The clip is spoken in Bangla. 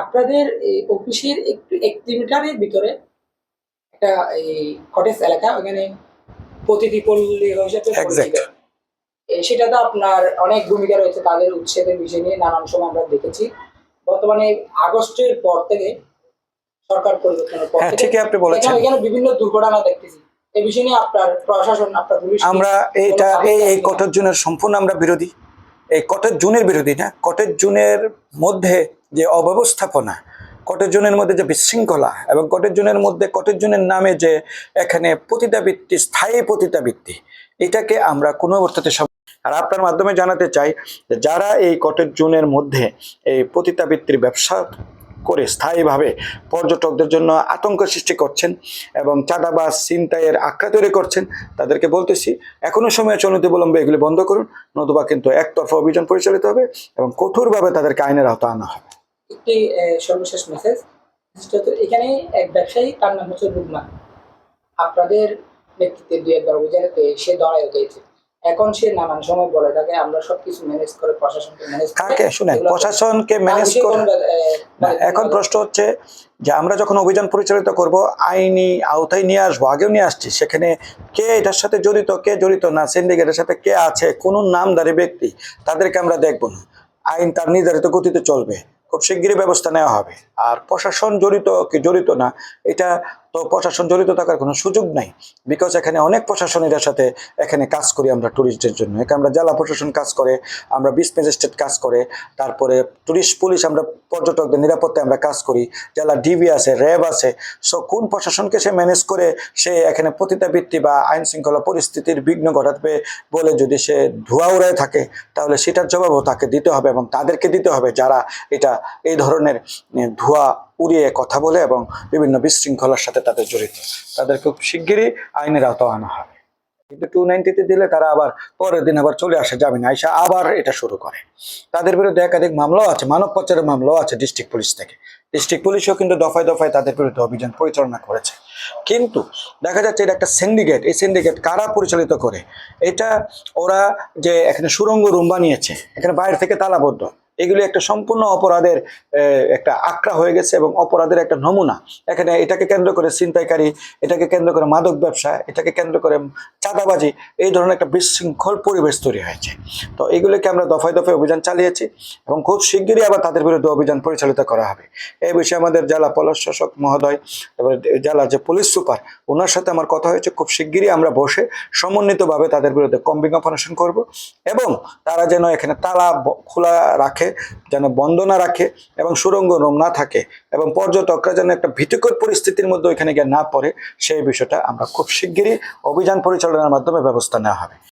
আপনাদের এই অফিসের একটু এক কিলোমিটারের ভিতরে একটা এই কটেজ এলাকা ওখানে প্রতিটি পল্লী হিসেবে পরিচিত। সেটা তো আপনার অনেক ভূমিকা রয়েছে তাদের উচ্ছেদের বিষয় নিয়ে নানান সময় আমরা দেখেছি। বর্তমানে আগস্টের পর থেকে সরকার পরিবর্তনের পর হ্যাঁ থেকে আপনি বলেছেন। এখানে বিভিন্ন দুর্ঘটনা দেখতেছি। এই বিষয় নিয়ে আপনার প্রশাসন আপনার পুলিশ আমরা এটা এই এই কটেজ জুনের সম্পূর্ণ আমরা বিরোধী। এই কটেজ জুনের বিরোধী না কটেজ জুনের মধ্যে যে অব্যবস্থাপনা কটেজ জুনের মধ্যে যে বিশৃঙ্খলা এবং কটেজ জুনের মধ্যে কটেজ জুনের নামে যে এখানে পতিতাবৃত্তি স্থায়ী পতিতাবৃত্তি এটাকে আমরা কোনো অর্থতে সব আর আপনার মাধ্যমে জানাতে চাই যারা এই কটেজ জুনের মধ্যে এই পতিতাবৃত্তির ব্যবসা করে স্থায়ীভাবে পর্যটকদের জন্য আতঙ্ক সৃষ্টি করছেন এবং চাঁদাবাজ ছিনতাইয়ের আখ্যা তৈরি করছেন, তাদেরকে বলতেছি, এখনও সময় চলতে বিলম্বে এগুলি বন্ধ করুন, নতুবা কিন্তু একতরফা অভিযান পরিচালিত হবে এবং কঠোরভাবে তাদেরকে আইনের আওতা আনা হবে। একটি সর্বশেষ মেসেজ এখানে এক ব্যবসায়ী তার নাম হচ্ছে রুগমা আপনাদের নেতৃত্বে দুই একবার অভিযানেতে সে দড়াই হয়েছে এখন সে নানান সময় বলে থাকে আমরা সবকিছু ম্যানেজ করে প্রশাসনকে ম্যানেজ কাকে? শুনেন প্রশাসনকে ম্যানেজ করে এখন প্রশ্ন হচ্ছে যে আমরা যখন অভিযান পরিচালিত করব আইনি আওতায় নিয়ে আসব আগেও নিয়ে আসছি সেখানে কে এটার সাথে জড়িত কে জড়িত না সিন্ডিকেটের সাথে কে আছে কোন নামধারী ব্যক্তি তাদেরকে আমরা দেখব না। আইন তার নির্ধারিত গতিতে চলবে। খুব শিগগিরই ব্যবস্থা নেওয়া হবে। আর প্রশাসন জড়িত কি জড়িত না এটা তো প্রশাসন জড়িত থাকার কোনো সুযোগ নাই। বিকজ এখানে অনেক প্রশাসনের সাথে এখানে কাজ করি আমরা ট্যুরিস্টদের জন্য। এখানে আমরা জেলা প্রশাসন কাজ করে, আমরা বিস ম্যাজিস্ট্রেট কাজ করে, তারপরে টুরিস্ট পুলিশ আমরা, পর্যটকদের নিরাপত্তায় আমরা কাজ করি, জেলা ডিবি আছে, র্যাব আছে। সো কোন প্রশাসনকে সে ম্যানেজ করে সে এখানে পতিতাবৃত্তি বা আইন শৃঙ্খলা পরিস্থিতির বিঘ্ন ঘটাবে বলে যদি সে ধোয়া উড়ায় থাকে, তাহলে সেটার জবাবও তাকে দিতে হবে এবং তাদেরকে দিতে হবে যারা এটা, এই ধরনের ধোঁয়া উড়িয়ে কথা বলে এবং বিভিন্ন বিশৃঙ্খলার সাথে তাদের জড়িত। তাদের খুব শিগগিরই আইনের আওতা আনা হবে। কিন্তু টু নাইনটিতে দিলে তারা আবার পরের দিন আবার চলে আসে জামিন, আইসা আবার এটা শুরু করে। তাদের বিরুদ্ধে একাধিক মামলাও আছে, মানব পাচারের মামলাও আছে ডিস্ট্রিক্ট পুলিশ থেকে। ডিস্ট্রিক্ট পুলিশও কিন্তু দফায় দফায় তাদের বিরুদ্ধে অভিযান পরিচালনা করেছে। কিন্তু দেখা যাচ্ছে এটা একটা সিন্ডিকেট এই সিন্ডিকেট কারা পরিচালিত করে? এটা ওরা যে এখানে সুরঙ্গ রুম বানিয়েছে, এখানে বাইরে থেকে তালাবদ্ধ। এগুলি একটা সম্পূর্ণ অপরাধের একটা আক্রা হয়ে গেছে এবং অপরাধের একটা নমুনা। এখানে এটাকে কেন্দ্র করে ছিনতাইকারী, এটাকে কেন্দ্র করে মাদক ব্যবসা, এটাকে কেন্দ্র করে চাঁদাবাজি, এই ধরনের একটা বিশৃঙ্খল পরিবেশ তৈরি হয়েছে। তো এগুলোকে আমরা দফায় দফায় অভিযান চালিয়েছি এবং খুব শিগগিরই আবার তাদের বিরুদ্ধে অভিযান পরিচালিত করা হবে। এই বিষয়ে আমাদের জেলা শাসক মহোদয় তারপরে জেলা যে পুলিশ সুপার ওনার সাথে আমার কথা হয়েছে। খুব শিগগিরই আমরা বসে সমন্বিতভাবে তাদের বিরুদ্ধে কম্বিং অপারেশন করব এবং তারা যেন এখানে তালা খোলা রাখে যেন বন্ধ না রাখে এবং সুরঙ্গ রোম না থাকে এবং পর্যটকরা যেন একটা ভীতিকর পরিস্থিতির মধ্যে ওইখানে গিয়ে না পড়ে, সেই বিষয়টা আমরা খুব শিগগিরই অভিযান পরিচালনার মাধ্যমে ব্যবস্থা নেওয়া হবে।